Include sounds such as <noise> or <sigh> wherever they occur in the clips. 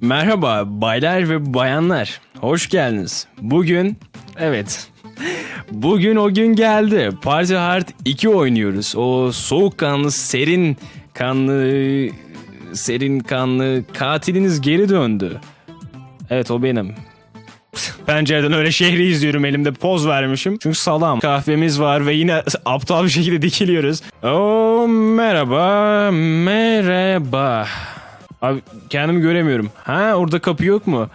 Merhaba baylar ve bayanlar. Hoş geldiniz. Bugün evet. Bugün o gün geldi. Party Hard 2 oynuyoruz. O soğukkanlı, serin kanlı, serin kanlı katiliniz geri döndü. Evet o benim. Pencereden öyle şehri izliyorum elimde poz vermişim. Çünkü salam. Kahvemiz var ve yine <laughs> aptal bir şekilde dikiliyoruz. Oo merhaba, merhaba. Abi kendimi göremiyorum. Ha orada kapı yok mu?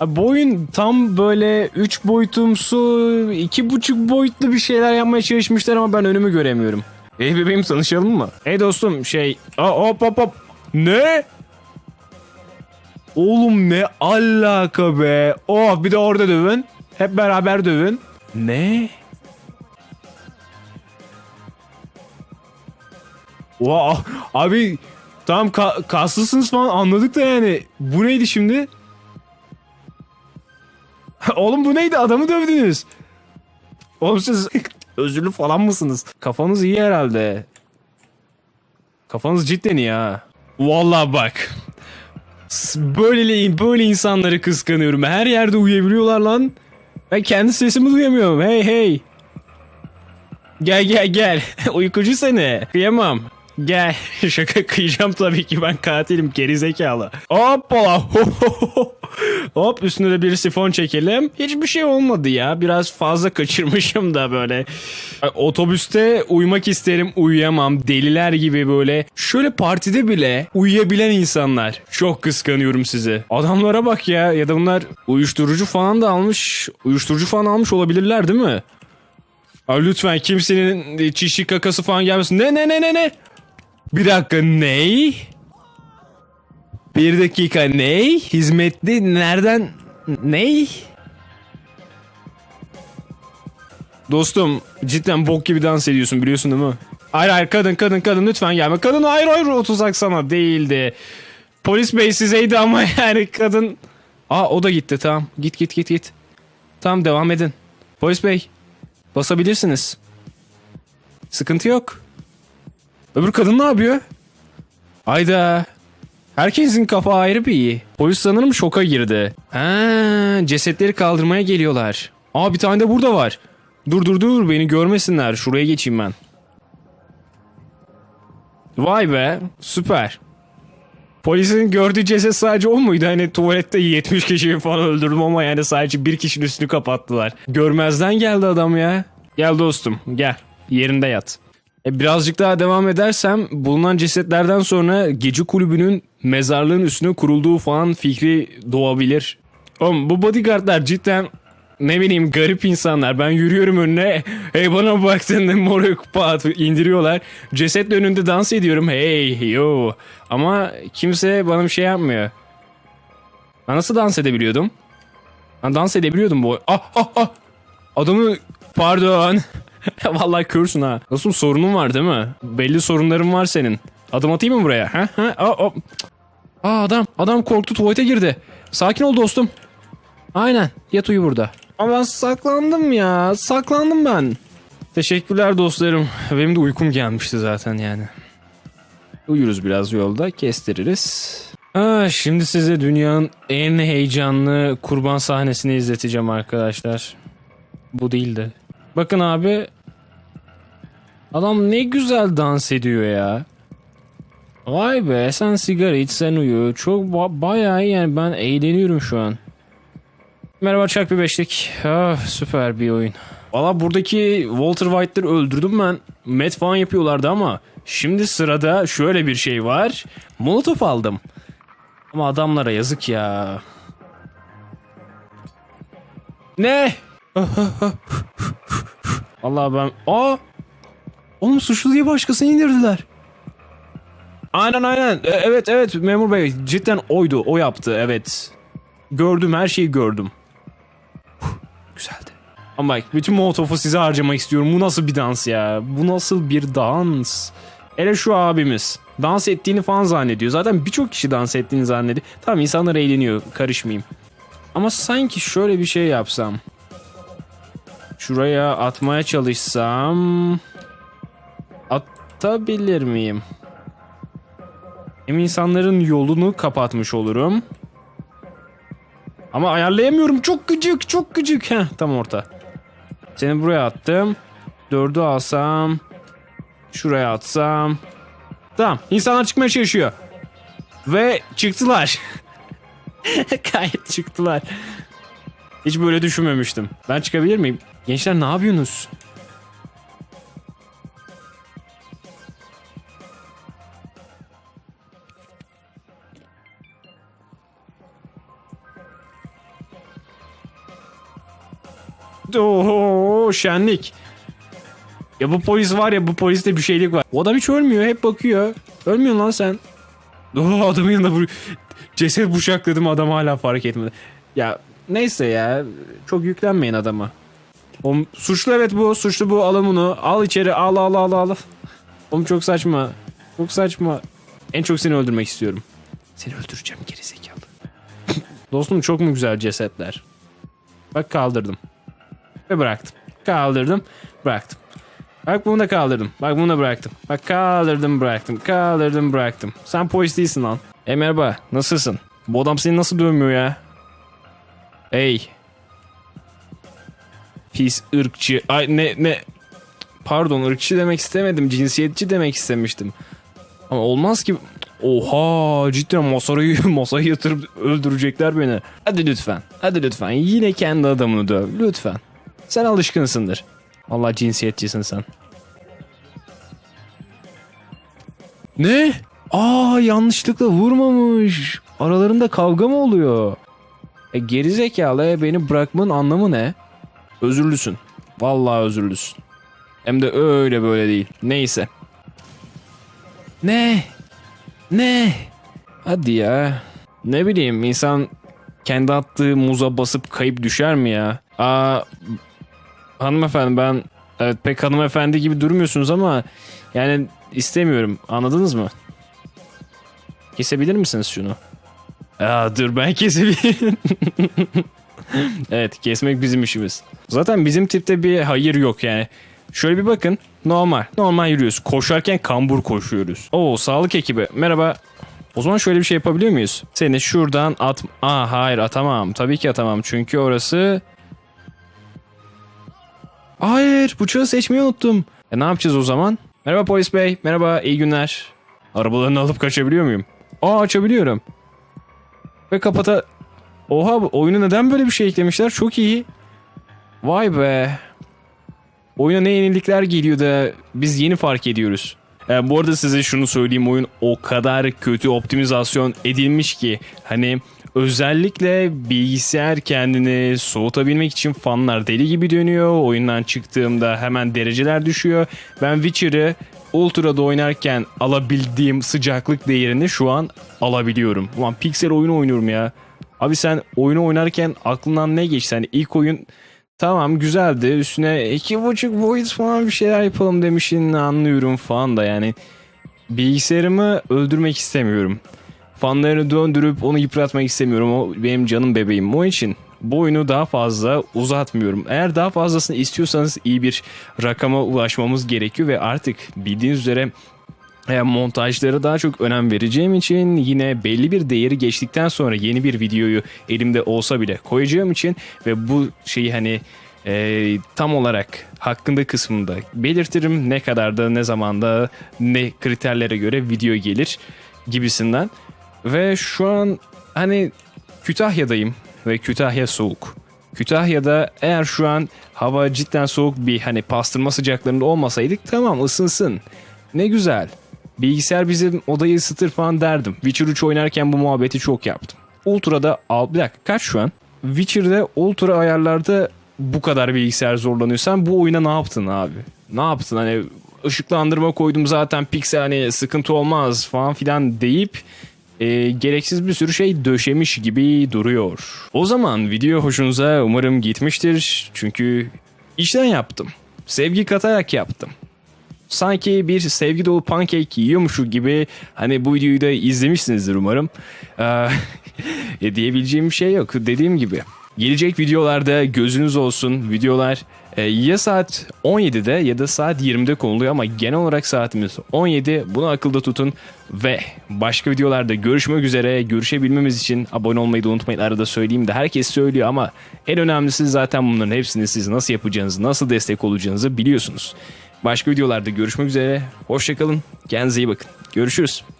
Abi bu oyun tam böyle 3 boyutumsu, 2,5 boyutlu bir şeyler yapmaya çalışmışlar ama ben önümü göremiyorum. Hey bebeğim tanışalım mı? Hey dostum şey... Aa, hop hop hop. Ne? Oğlum ne alaka be? Oh bir de orada dövün. Hep beraber dövün. Ne? Wow, abi tamam ka- kaslısınız falan anladık da yani. Bu neydi şimdi? Oğlum bu neydi? Adamı dövdünüz. Oğlum siz <laughs> özürlü falan mısınız? Kafanız iyi herhalde. Kafanız cidden iyi ha. Vallahi bak. Böyle böyle insanları kıskanıyorum. Her yerde uyuyabiliyorlar lan. Ben kendi sesimi duyamıyorum. Hey hey. Gel gel gel. <laughs> Uykucu seni. Kıyamam. Gel. <laughs> Şaka kıyacağım tabii ki ben katilim gerizekalı. Hoppala. <laughs> Hop üstüne de bir sifon çekelim. Hiçbir şey olmadı ya. Biraz fazla kaçırmışım da böyle. Otobüste uyumak isterim uyuyamam. Deliler gibi böyle. Şöyle partide bile uyuyabilen insanlar. Çok kıskanıyorum sizi. Adamlara bak ya. Ya da bunlar uyuşturucu falan da almış. Uyuşturucu falan almış olabilirler değil mi? Abi lütfen kimsenin çişi kakası falan gelmesin. Ne ne ne ne ne? Bir dakika ney? Bir dakika ney? Hizmetli nereden? Ney? Dostum cidden bok gibi dans ediyorsun biliyorsun değil mi? Hayır hayır kadın kadın kadın lütfen gelme. Kadın hayır hayır o sana değildi. Polis bey sizeydi ama <laughs> yani kadın... Aa o da gitti tamam. Git git git git. Tamam devam edin. Polis bey basabilirsiniz. Sıkıntı yok. Öbür kadın ne yapıyor? Ayda. Herkesin kafa ayrı bir iyi. Polis sanırım şoka girdi. Ha, cesetleri kaldırmaya geliyorlar. Aa bir tane de burada var. Dur dur dur beni görmesinler. Şuraya geçeyim ben. Vay be süper. Polisin gördüğü ceset sadece o muydu? Hani tuvalette 70 kişiyi falan öldürdüm ama yani sadece bir kişinin üstünü kapattılar. Görmezden geldi adam ya. Gel dostum gel. Yerinde yat. E, birazcık daha devam edersem bulunan cesetlerden sonra gece kulübünün mezarlığın üstüne kurulduğu falan fikri doğabilir. Oğlum bu bodyguardlar cidden ne bileyim garip insanlar. Ben yürüyorum önüne. Hey bana baktın moruk pat indiriyorlar. Cesetle önünde dans ediyorum. Hey yo. Ama kimse bana bir şey yapmıyor. Ben nasıl dans edebiliyordum? Ben dans edebiliyordum bu. Ah ah ah. Adamı pardon. <laughs> Vallahi körsün ha. Nasıl sorunun var değil mi? Belli sorunların var senin. Adım atayım mı buraya? Ha? Ha? Aa. Aa, adam. Adam korktu tuvalete girdi. Sakin ol dostum. Aynen. Yat uyu burada. Ama ben saklandım ya. Saklandım ben. Teşekkürler dostlarım. Benim de uykum gelmişti zaten yani. Uyuruz biraz yolda. Kestiririz. Aa, şimdi size dünyanın en heyecanlı kurban sahnesini izleteceğim arkadaşlar. Bu değildi. Bakın abi. Adam ne güzel dans ediyor ya. Vay be sen sigara iç sen uyu. Çok ba- bayağı iyi yani ben eğleniyorum şu an. Merhaba Çak bir beşlik. Ah, süper bir oyun. Valla buradaki Walter White'ları öldürdüm ben. Met falan yapıyorlardı ama şimdi sırada şöyle bir şey var. Molotov aldım. Ama adamlara yazık ya. Ne? Allah ben... Aa! Oğlum suçlu diye başkasını indirdiler. Aynen aynen. E- evet evet memur bey cidden oydu. O yaptı evet. Gördüm her şeyi gördüm. Güzeldi. Ama bütün molotofu size harcamak istiyorum. Bu nasıl bir dans ya? Bu nasıl bir dans? Hele şu abimiz. Dans ettiğini falan zannediyor. Zaten birçok kişi dans ettiğini zannediyor. Tamam insanlar eğleniyor. Karışmayayım. Ama sanki şöyle bir şey yapsam. Şuraya atmaya çalışsam... Atabilir miyim? Hem insanların yolunu kapatmış olurum. Ama ayarlayamıyorum. Çok gıcık, çok gıcık. Heh, tam orta. Seni buraya attım. Dördü alsam. Şuraya atsam. Tamam. İnsanlar çıkmaya çalışıyor. Ve çıktılar. <laughs> Gayet çıktılar. Hiç böyle düşünmemiştim. Ben çıkabilir miyim? Gençler ne yapıyorsunuz? Oo şenlik. Ya bu polis var ya bu poliste bir şeylik var. O adam hiç ölmüyor hep bakıyor. Ölmüyor lan sen. Oo adamın yanında vuruyor. Ceset bıçakladım adam hala fark etmedi. Ya neyse ya çok yüklenmeyin adama. O, suçlu evet bu suçlu bu alın bunu al içeri al al al al. Oğlum çok saçma. Çok saçma. En çok seni öldürmek istiyorum. Seni öldüreceğim gerizekalı. <laughs> Dostum çok mu güzel cesetler. Bak kaldırdım. Ve bıraktım. Kaldırdım, bıraktım. Bak bunu da kaldırdım. Bak bunu da bıraktım. Bak kaldırdım, bıraktım. Kaldırdım, bıraktım. Sen polis değilsin lan. E merhaba, nasılsın? Bu adam seni nasıl dövmüyor ya? Ey. Pis ırkçı. Ay ne ne. Pardon ırkçı demek istemedim. Cinsiyetçi demek istemiştim. Ama olmaz ki. Oha cidden masayı, <laughs> masayı yatırıp öldürecekler beni. Hadi lütfen. Hadi lütfen. Yine kendi adamını döv. Lütfen. Sen alışkınsındır. Allah cinsiyetçisin sen. Ne? Aa yanlışlıkla vurmamış. Aralarında kavga mı oluyor? E gerizekalı e, beni bırakmanın anlamı ne? Özürlüsün. Vallahi özürlüsün. Hem de öyle böyle değil. Neyse. Ne? Ne? Hadi ya. Ne bileyim insan kendi attığı muza basıp kayıp düşer mi ya? Aa hanımefendi ben evet pek hanımefendi gibi durmuyorsunuz ama yani istemiyorum. Anladınız mı? Kesebilir misiniz şunu? Aa dur ben kesebilirim. <laughs> <laughs> evet kesmek bizim işimiz. Zaten bizim tipte bir hayır yok yani. Şöyle bir bakın. Normal. Normal yürüyoruz. Koşarken kambur koşuyoruz. Oo sağlık ekibi. Merhaba. O zaman şöyle bir şey yapabiliyor muyuz? Seni şuradan at... Aa hayır atamam. Tabii ki atamam. Çünkü orası... Hayır bıçağı seçmeyi unuttum. E ne yapacağız o zaman? Merhaba polis bey. Merhaba iyi günler. Arabalarını alıp kaçabiliyor muyum? Aa açabiliyorum. Ve kapata... Oha oyuna neden böyle bir şey eklemişler? Çok iyi. Vay be. Oyuna ne yenilikler geliyor da biz yeni fark ediyoruz. E, bu arada size şunu söyleyeyim oyun o kadar kötü optimizasyon edilmiş ki hani özellikle bilgisayar kendini soğutabilmek için fanlar deli gibi dönüyor. Oyundan çıktığımda hemen dereceler düşüyor. Ben Witcher'ı Ultra'da oynarken alabildiğim sıcaklık değerini şu an alabiliyorum. Ulan piksel oyunu oynuyorum ya. Abi sen oyunu oynarken aklından ne geçti? Hani ilk oyun Tamam güzeldi. Üstüne iki buçuk boyut falan bir şeyler yapalım demişsin anlıyorum falan da yani. Bilgisayarımı öldürmek istemiyorum. Fanlarını döndürüp onu yıpratmak istemiyorum. O benim canım bebeğim. O için bu oyunu daha fazla uzatmıyorum. Eğer daha fazlasını istiyorsanız iyi bir rakama ulaşmamız gerekiyor ve artık bildiğiniz üzere montajlara daha çok önem vereceğim için yine belli bir değeri geçtikten sonra yeni bir videoyu elimde olsa bile koyacağım için ve bu şeyi hani e, tam olarak hakkında kısmında belirtirim ne kadar da ne zamanda ne kriterlere göre video gelir gibisinden ve şu an hani Kütahya'dayım ve Kütahya soğuk. Kütahya'da eğer şu an hava cidden soğuk bir hani pastırma sıcaklarında olmasaydık tamam ısınsın. Ne güzel. Bilgisayar bizim odayı ısıtır falan derdim. Witcher 3 oynarken bu muhabbeti çok yaptım. Ultra'da al bir dakika kaç şu an? Witcher'da Ultra ayarlarda bu kadar bilgisayar zorlanıyor. Sen bu oyuna ne yaptın abi? Ne yaptın hani ışıklandırma koydum zaten piksel hani sıkıntı olmaz falan filan deyip e, gereksiz bir sürü şey döşemiş gibi duruyor. O zaman video hoşunuza umarım gitmiştir. Çünkü işten yaptım. Sevgi katarak yaptım sanki bir sevgi dolu pankek yiyormuşu gibi hani bu videoyu da izlemişsinizdir umarım. Ee, <laughs> e, diyebileceğim bir şey yok. Dediğim gibi Gelecek videolarda gözünüz olsun. Videolar e, ya saat 17'de ya da saat 20'de konuluyor ama genel olarak saatimiz 17. Bunu akılda tutun ve başka videolarda görüşmek üzere. Görüşebilmemiz için abone olmayı da unutmayın. Arada söyleyeyim de herkes söylüyor ama en önemlisi zaten bunların hepsini siz nasıl yapacağınızı, nasıl destek olacağınızı biliyorsunuz. Başka videolarda görüşmek üzere. Hoşçakalın. Kendinize iyi bakın. Görüşürüz.